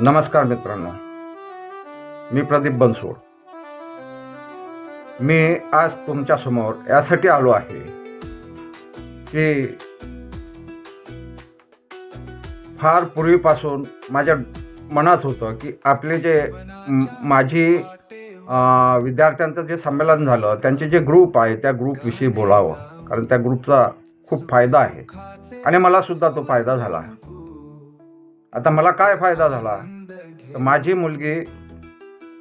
नमस्कार मित्रांनो. मी प्रदीप बनसोड. मी आज तुमच्यासमोर यासाठी आलो आहे की फार पूर्वीपासून माझ्या मनात होतं की आपले जे माझी विद्यार्थ्यांचं जे संमेलन झालं त्यांचे जे ग्रुप आहे त्या ग्रुपविषयी बोलावं. कारण त्या ग्रुपचा खूप फायदा आहे. आणि मला सुद्धा तो फायदा झाला. आता मला काय फायदा झाला? तर माझी मुलगी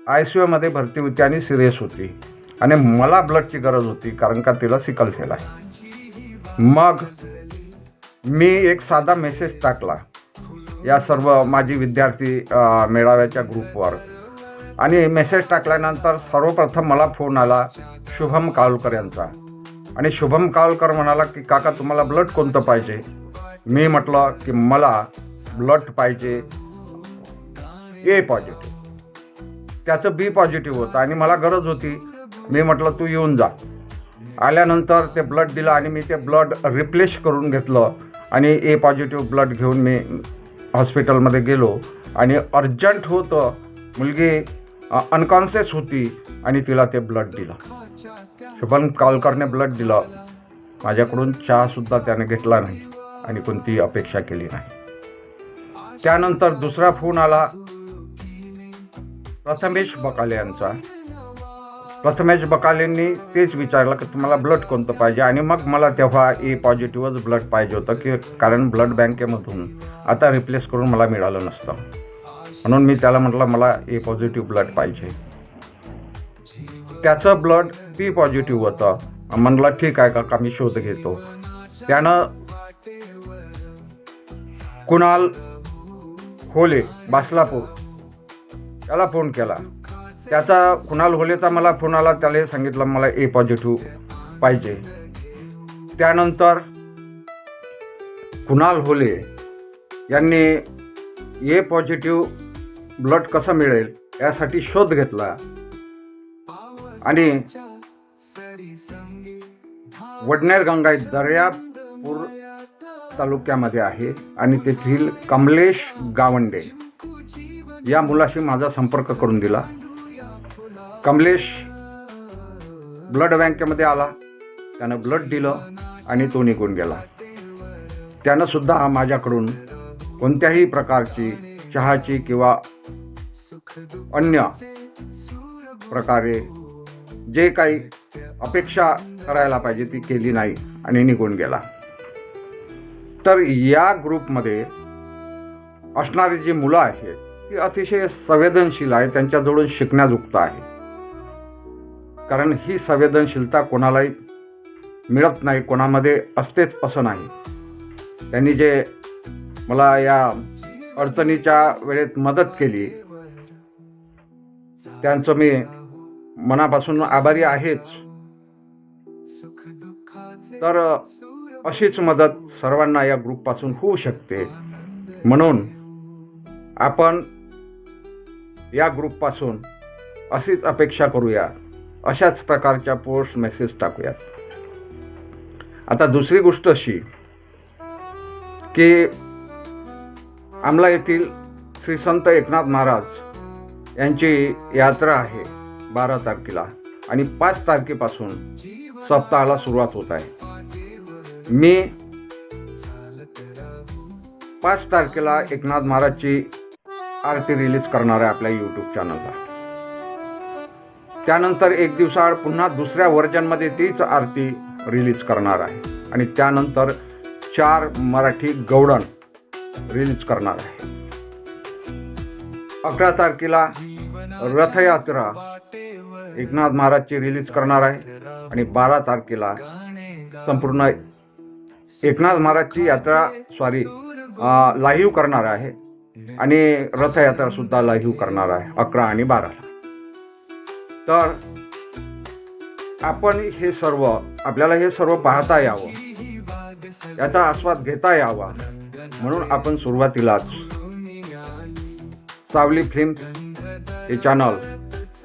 आय सी यूमध्ये भरती होती आणि सिरियस होती. आणि मला ब्लडची गरज होती कारण का तिला सिकल सेल आहे. मग मी एक साधा मेसेज टाकला या सर्व माझी विद्यार्थी मेळाव्याच्या ग्रुपवर आणि मेसेज टाकल्यानंतर सर्वप्रथम मला फोन आला शुभम कावलकर यांचा. आणि शुभम कावलकर म्हणाला की काका तुम्हाला ब्लड कोणतं पाहिजे? मी म्हटलं की मला ब्लड पाहिजे. ए पॉझिटिव्ह त्याचं बी पॉझिटिव्ह होतं आणि मला गरज होती. मी म्हटलं तू येऊन जा. आल्यानंतर ते ब्लड दिलं आणि मी ते ब्लड रिप्लेस करून घेतलं. आणि ए पॉझिटिव्ह ब्लड घेऊन मी हॉस्पिटलमध्ये गेलो. आणि अर्जंट होतं. मुलगी अनकॉन्शियस होती आणि तिला ते ब्लड दिलं. शुभम कालकरने ब्लड दिलं. माझ्याकडून चहासुद्धा त्याने घेतला नाही आणि कोणतीही अपेक्षा केली नाही. त्यानंतर दुसरा फोन आला. प्रथमेश बकाले यांचा. प्रथमेश बकालेंनी तेच विचारलं की तुम्हाला ब्लड कोणतं पाहिजे? आणि मग मला तेव्हा ए पॉझिटिव्हच ब्लड पाहिजे होतं की कारण ब्लड बँकेमधून आता रिप्लेस करून मला मिळालं नसतं. म्हणून मी त्याला म्हटलं मला ए पॉझिटिव्ह ब्लड पाहिजे. त्याचं ब्लड बी पॉझिटिव्ह होतं. म्हणलं ठीक आहे का मी शोध घेतो. त्यानं कुणाल होले बासलापूर. त्याला फोन केला. त्याचा कुणाल होलेचा मला फोन आला त्याला सांगितलं मला ए पॉझिटिव्ह पाहिजे. त्यानंतर कुणाल होले यांनी ए पॉझिटिव्ह ब्लड कसं मिळेल यासाठी शोध घेतला. आणि वडनेर गंगाई दर्यापूर तालुक्यामध्ये आहे आणि तेथील कमलेश गावंडे या मुलाशी माझा संपर्क करून दिला. कमलेश ब्लड बँकेमध्ये आला. त्यानं ब्लड दिलं आणि तो निघून गेला. त्यानं सुद्धा माझ्याकडून कोणत्याही प्रकारची चहाची किंवा अन्य प्रकारे जे काही अपेक्षा करायला पाहिजे ती केली नाही आणि निघून गेला. तर या ग्रुपमध्ये असणारी जी मुलं आहेत ती अतिशय संवेदनशील आहे त्यांच्याजवळून शिकण्याजुक्त आहे कारण ही संवेदनशीलता कोणालाही मिळत नाही कोणामध्ये असतेच असं नाही. त्यांनी जे मला या अडचणीच्या वेळेत मदत केली त्यांचं मी मनापासून आभारी आहेच. तर अशीच मदत सर्वांना या ग्रुपपासून होऊ शकते. म्हणून आपण या ग्रुपपासून अशीच अपेक्षा करूया. अशाच प्रकारच्या पोस्ट मेसेज टाकूयात. आता दुसरी गोष्ट अशी की आमला येथील श्री संत एकनाथ महाराज यांची यात्रा आहे बारा तारखेला आणि पाच तारखेपासून सप्ताहाला सुरुवात होत आहे. मी पाच तारखेला एकनाथ महाराजची आरती रिलीज करणार आहे आपल्या यूट्यूब चॅनलला त्यानंतर एक दिवसाआड पुन्हा दुसऱ्या व्हर्जनमध्ये तीच आरती रिलीज करणार आहे. आणि त्यानंतर चार मराठी गौडण रिलीज करणार आहे. अकरा तारखेला रथयात्रा एकनाथ महाराजची रिलीज करणार आहे. आणि बारा तारखेला संपूर्ण एकनाथ महाराजची यात्रा सॉरी लाईव्ह करणार आहे. आणि रथयात्रा सुद्धा लाईव्ह करणार आहे अकरा आणि बाराला तर आपण हे सर्व आपल्याला हे सर्व पाहता यावं. याचा आस्वाद घेता यावा. म्हणून आपण सुरुवातीलाच सावली फिल्म हे चॅनल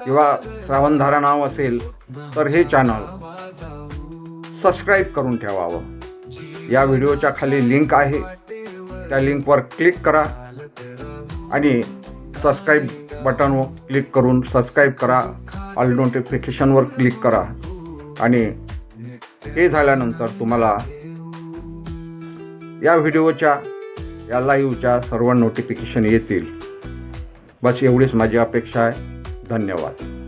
किंवा श्रावणधारा नाव असेल तर हे चॅनल सबस्क्राईब करून ठेवावं. या व्हिडिओच्या खाली लिंक आहे. त्या लिंकवर क्लिक करा आणि सबस्क्राईब बटनवर क्लिक करून सबस्क्राईब करा. ऑल नोटिफिकेशनवर क्लिक करा. आणि हे झाल्यानंतर तुम्हाला या व्हिडिओच्या या लाईव्हच्या सर्व नोटिफिकेशन येतील. बस एवढीच माझी अपेक्षा आहे. धन्यवाद.